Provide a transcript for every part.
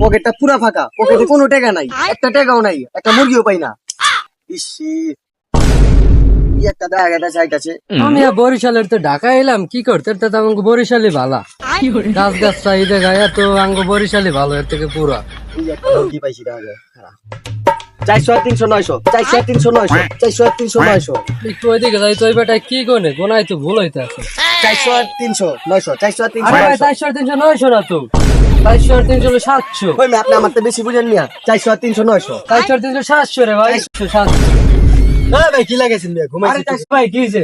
পকেটটা পুরা ফাঁকা। পকেটে কোনো টাকা নাই। একটা টাকাও নাই। একটা মুরগিও পাই না। ইসি। একটা চাইতাছে আমি বরিশালের তো ঢাকা এলাম কি করতে? তো আমাকে বরিশালই ভালা। গাছ তো বরিশালই ভালো এর থেকে পুরা। পাইছি চারশো তিনশো নয়শো। চারশো তিনশো নয়শো। চারশো তিনশো নয়শো। একটু ওইদিকে যাই তো কি কোনে গোনাই তো ভুল হইতে আছে চারশো আর তিনশো নয়শো। চারশো তিনশো চারশো তিনশো নয়শো না তো। চারশো আর তিনশো হলো সাতশো। ওই মেয়ে আপনি আমার তো বেশি বুঝেন নিয়া চারশো আর তিনশো নয়শো। চারশো তিনশো সাতশো রে ভাই। সাতশো। হ্যাঁ ভাই কি লাগাইছেন মেয়ে? ঘুমাইছি ভাই কি হয়েছে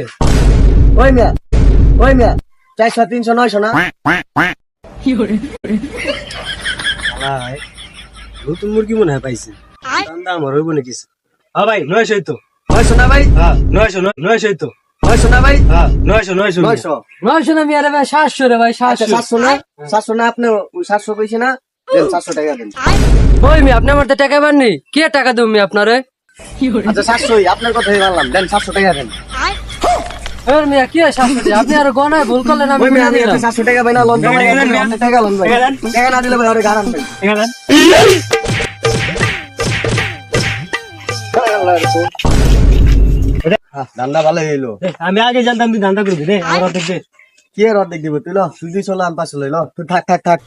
ওই মেয়ে ওই মেয়ে চারশো তিনশো নয়শো না? ভাই নতুন মুরগি মনে হয় পাইছি। দাম আমার হইব নাকি হ্যাঁ ভাই নয়শোই তো নয়শো না ভাই? হ্যাঁ। নয়শো নয়- নয়শোই তো নয়শো না ভাই? হ্যাঁ নয়শো নয়শো নয়শো। নয়শো না মিয়া ভাই সাতশো রে ভাই আচ্ছা সাতশো সাতশো না সাতশো না আপনি সাতশো কইছে না? দেন সাতশো টাকা দেন। ওই মি আপনি আমার তো টাকা পাননি। কে টাকা দেবো মি আপনারে? আচ্ছা সাতশোই আপনার কথাই মানলাম। দেন সাতশো টাকা দেন। ওই মিয়া কি সাতশো দিয়ে? আপনি আর গনায় ভুল করলেন আমি আমি সাতশো টাকা পাই না লঞ্চ টাকা লন ভাই। টাকা না দিলে ভাই ওরে গারান ভাই। এখানে ধান্দা ভালো হইল। আমি আগে জানতাম তুই ধান্দা করবি রে আমার অর্ধেক দে। কি আর অর্ধেক দিব তুই ল তুই দুইশো লো আমি পাঁচশো লই ল তুই থাক থাক থাক।